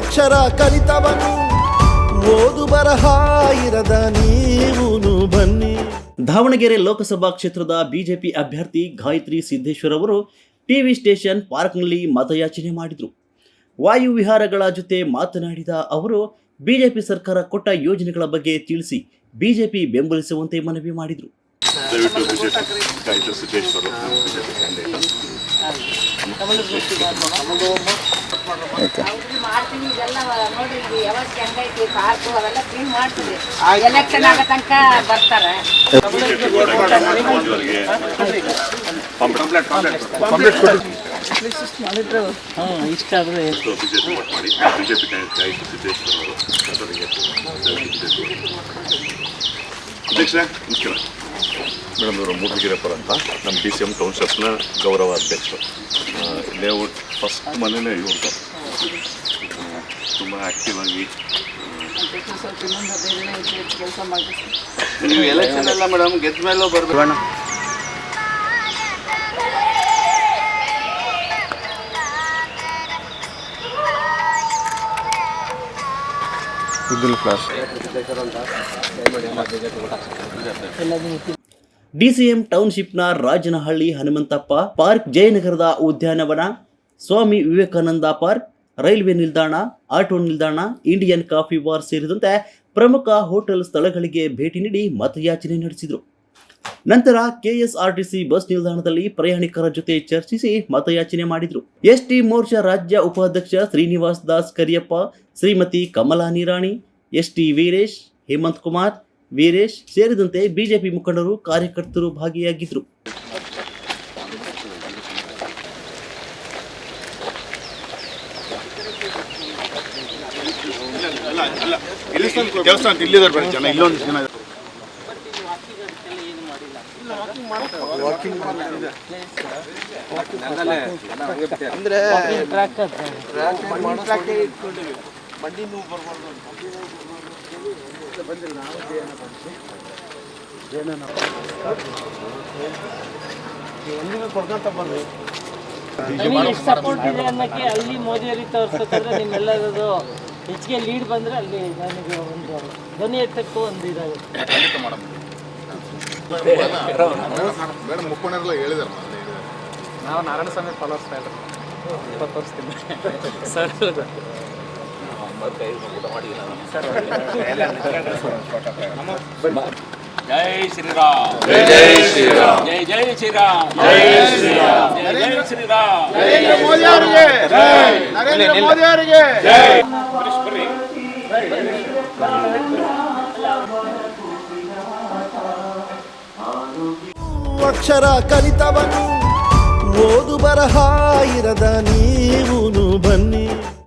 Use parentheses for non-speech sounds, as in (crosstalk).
ಅಕ್ಷರ ಕಲಿತವನು. ಓದು ಬರಹ ಇರದ ನೀವು ಬನ್ನಿ. ದಾವಣಗೆರೆ ಲೋಕಸಭಾ ಕ್ಷೇತ್ರದ ಬಿಜೆಪಿ ಅಭ್ಯರ್ಥಿ ಗಾಯತ್ರಿ ಸಿದ್ದೇಶ್ವರ್ ಅವರು ಟಿವಿ ಸ್ಟೇಷನ್ ಪಾರ್ಕ್ನಲ್ಲಿ ಮತಯಾಚನೆ ಮಾಡಿದರು. ವಾಯು ವಿಹಾರಗಳ ಜೊತೆ ಮಾತನಾಡಿದ ಅವರು ಬಿಜೆಪಿ ಸರ್ಕಾರ ಕೊಟ್ಟ ಯೋಜನೆಗಳ ಬಗ್ಗೆ ತಿಳಿಸಿ ಬಿಜೆಪಿ ಬೆಂಬಲಿಸುವಂತೆ ಮನವಿ ಮಾಡಿದರು. ಇದೆಲ್ಲ ಇದು ಹೆಂಗೈತಿ ಪಾರ್ಕು ಅವೆಲ್ಲ ಕ್ಲೀನ್ ಮಾಡ್ತೀವಿ ಎಲೆಕ್ಷನ್ ಆಗೋ ತನಕ ಬರ್ತಾರೆ. ಇಷ್ಟ ಆದ್ರೆ ಅಧ್ಯಕ್ಷ ನಮಸ್ಕಾರ. ಮೇಡಮ್ ಇವರು ಮೂಟಗಿರಪ್ಪರ್ ಅಂತ ನಮ್ಮ ಡಿ ಸಿ ಎಂ ಟೌನ್ಶಿಪ್ನ ಗೌರವ ಅಧ್ಯಕ್ಷರು. ಲೇಔಟ್ ಫಸ್ಟ್ ಮನೇನೆ ಇವ್ರದ್ದು ತುಂಬ ಆ್ಯಕ್ಟಿವ್ ಆಗಿ ನೀವು ಎಲೆಕ್ಷನ್ ಎಲ್ಲ ಮೇಡಮ್ ಗೆದ್ದ ಮೇಲೂ ಬರ್ಬೇಕು. ಡಿಸಿಎಂ ಟೌನ್ಶಿಪ್ನ ರಾಜನಹಳ್ಳಿ ಹನುಮಂತಪ್ಪ ಪಾರ್ಕ್ ಜಯನಗರದ ಉದ್ಯಾನವನ, ಸ್ವಾಮಿ ವಿವೇಕಾನಂದ ಪಾರ್ಕ್, ರೈಲ್ವೆ ನಿಲ್ದಾಣ, ಆಟೋ ನಿಲ್ದಾಣ, ಇಂಡಿಯನ್ ಕಾಫಿ ಬಾರ್ ಸೇರಿದಂತೆ ಪ್ರಮುಖ ಹೋಟೆಲ್ ಸ್ಥಳಗಳಿಗೆ ಭೇಟಿ ನೀಡಿ ಮತಯಾಚನೆ ನಡೆಸಿದರು. ನಂತರ ಕೆಎಸ್ಆರ್ಟಿಸಿ ಬಸ್ ನಿಲ್ದಾಣದಲ್ಲಿ ಪ್ರಯಾಣಿಕರ ಜೊತೆ ಚರ್ಚಿಸಿ ಮತಯಾಚನೆ ಮಾಡಿದರು. ಎಸ್ಟಿ ಮೋರ್ಚಾ ರಾಜ್ಯ ಉಪಾಧ್ಯಕ್ಷ ಶ್ರೀನಿವಾಸ್ ದಾಸ್ ಕರಿಯಪ್ಪ, ಶ್ರೀಮತಿ ಕಮಲಾ ನಿರಾಣಿ, ಎಸ್ಟಿ ವೀರೇಶ್, ಹೇಮಂತ್ ಕುಮಾರ್ ವೀರೇಶ್ ಸೇರಿದಂತೆ ಬಿಜೆಪಿ ಮುಖಂಡರು ಕಾರ್ಯಕರ್ತರು ಭಾಗಿಯಾಗಿದ್ದರು. ದೇವಸ್ಥಾನ ಇಲ್ಲಿದ್ದಾರೆ ಜನ ಇಲ್ಲೊಂದು ಜನ ಅಂದ್ರೆ ಬಂಡಿ ನೋವು ಬರ್ಬಾರ್ದು ನಮಗೆ ಎಷ್ಟು ಸಪೋರ್ಟ್ ಇದೆ ಅನ್ನೋಕ್ಕೆ ಅಲ್ಲಿ ಮೋದಿ ಅವರಿಗೆ ತೋರಿಸ್ಬೇಕಾದ್ರೆ ನಿಮ್ಮೆಲ್ಲರದು ಹೆಚ್ಚಿಗೆ ಲೀಡ್ ಬಂದರೆ ಅಲ್ಲಿ ನನಗೆ ಒಂದು ಧ್ವನಿ ಎತ್ತಕ್ಕೂ ಒಂದು ಇದಾಗುತ್ತೆ. ಮೇಡಮ್. ಮುಖಂಡರೆಲ್ಲ ಹೇಳಿದಾರೆ ನಾವು ನಾರಾಯಣ ಸ್ವಾಮಿ ಫಾಲೋವರ್ಸ್ ಇಪ್ಪತ್ತು ತೋರಿಸ್ತೀನಿ ಸರ್ (laughs) ಜೈ ಶ್ರೀರಾಮ್. ಜೈ ಜೈ ಶ್ರೀರಾಮ್. ಜೈ ಜೈ ಶ್ರೀರಾಮ್. ಜೈ ಶ್ರೀರಾಮ್. ಜೈ ಜೈ ಶ್ರೀರಾಮ್. ನರೇಂದ್ರ ಮೋದಿ ಅವರಿಗೆ ನರೇಂದ್ರ ಮೋದಿ ಅವರಿಗೆ ಅಕ್ಷರ ಕಲಿತವನು ಓದು ಬರಹ ಇರದ ನೀವುನು ಬನ್ನಿ.